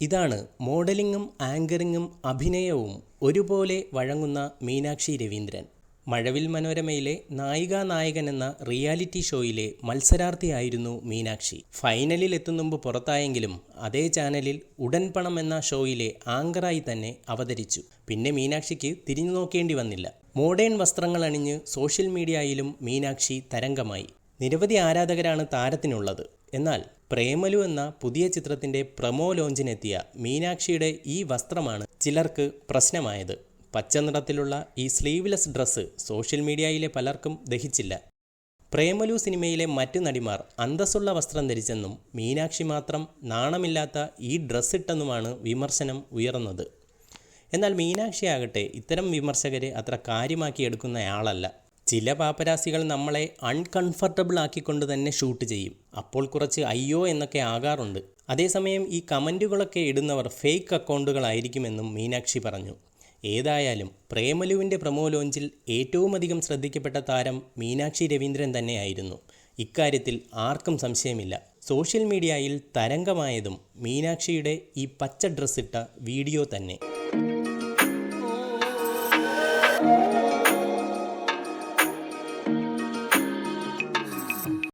ഇതാണ് മോഡലിംഗും ആങ്കറിംഗും അഭിനയവും ഒരുപോലെ വഴങ്ങുന്ന മീനാക്ഷി രവീന്ദ്രൻ. മഴവിൽ മനോരമയിലെ നായികാ നായകൻ എന്ന റിയാലിറ്റി ഷോയിലെ മത്സരാർത്ഥിയായിരുന്നു മീനാക്ഷി. ഫൈനലിൽ എത്തും മുമ്പ് പുറത്തായെങ്കിലും അതേ ചാനലിൽ ഉടൻ പണം എന്ന ഷോയിലെ ആങ്കറായി തന്നെ അവതരിച്ചു. പിന്നെ മീനാക്ഷിക്ക് തിരിഞ്ഞു നോക്കേണ്ടി വന്നില്ല. മോഡേൺ വസ്ത്രങ്ങൾ അണിഞ്ഞ് സോഷ്യൽ മീഡിയയിലും മീനാക്ഷി തരംഗമായി. നിരവധി ആരാധകരാണ് താരത്തിനുള്ളത്. എന്നാൽ പ്രേമലു എന്ന പുതിയ ചിത്രത്തിന്റെ പ്രമോ ലോഞ്ചിനെത്തിയ മീനാക്ഷിയുടെ ഈ വസ്ത്രമാണ് ചിലർക്ക് പ്രശ്നമായത്. പച്ച നിറത്തിലുള്ള ഈ സ്ലീവ്ലെസ് ഡ്രസ്സ് സോഷ്യൽ മീഡിയയിലെ പലർക്കും ദഹിച്ചില്ല. പ്രേമലു സിനിമയിലെ മറ്റു നടിമാർ അന്തസ്സുള്ള വസ്ത്രം ധരിച്ചെന്നും മീനാക്ഷി മാത്രം നാണമില്ലാത്ത ഈ ഡ്രസ്സ് ഇട്ടെന്നുമാണ് വിമർശനം ഉയർന്നത്. എന്നാൽ മീനാക്ഷി ആകട്ടെ ഇത്തരം വിമർശകരെ അത്ര കാര്യമാക്കി എടുക്കുന്നയാളല്ല ചില പാപ്പരാസികൾ നമ്മളെ അൺകംഫർട്ടബിൾ ആക്കിക്കൊണ്ട് തന്നെ ഷൂട്ട് ചെയ്യും. അപ്പോൾ കുറച്ച് അയ്യോ എന്നൊക്കെ ആകാറുണ്ട്. അതേസമയം ഈ കമന്റുകളൊക്കെ ഇടുന്നവർ ഫേക്ക് അക്കൗണ്ടുകളായിരിക്കുമെന്നും മീനാക്ഷി പറഞ്ഞു. ഏതായാലും പ്രേമലുവിന്റെ പ്രമോ ലോഞ്ചിൽ ഏറ്റവുമധികം ശ്രദ്ധിക്കപ്പെട്ട താരം മീനാക്ഷി രവീന്ദ്രൻ തന്നെയായിരുന്നു. ഇക്കാര്യത്തിൽ ആർക്കും സംശയമില്ല. സോഷ്യൽ മീഡിയയിൽ തരംഗമായതും മീനാക്ഷിയുടെ ഈ പച്ച ഡ്രസ്സിട്ട വീഡിയോ തന്നെ.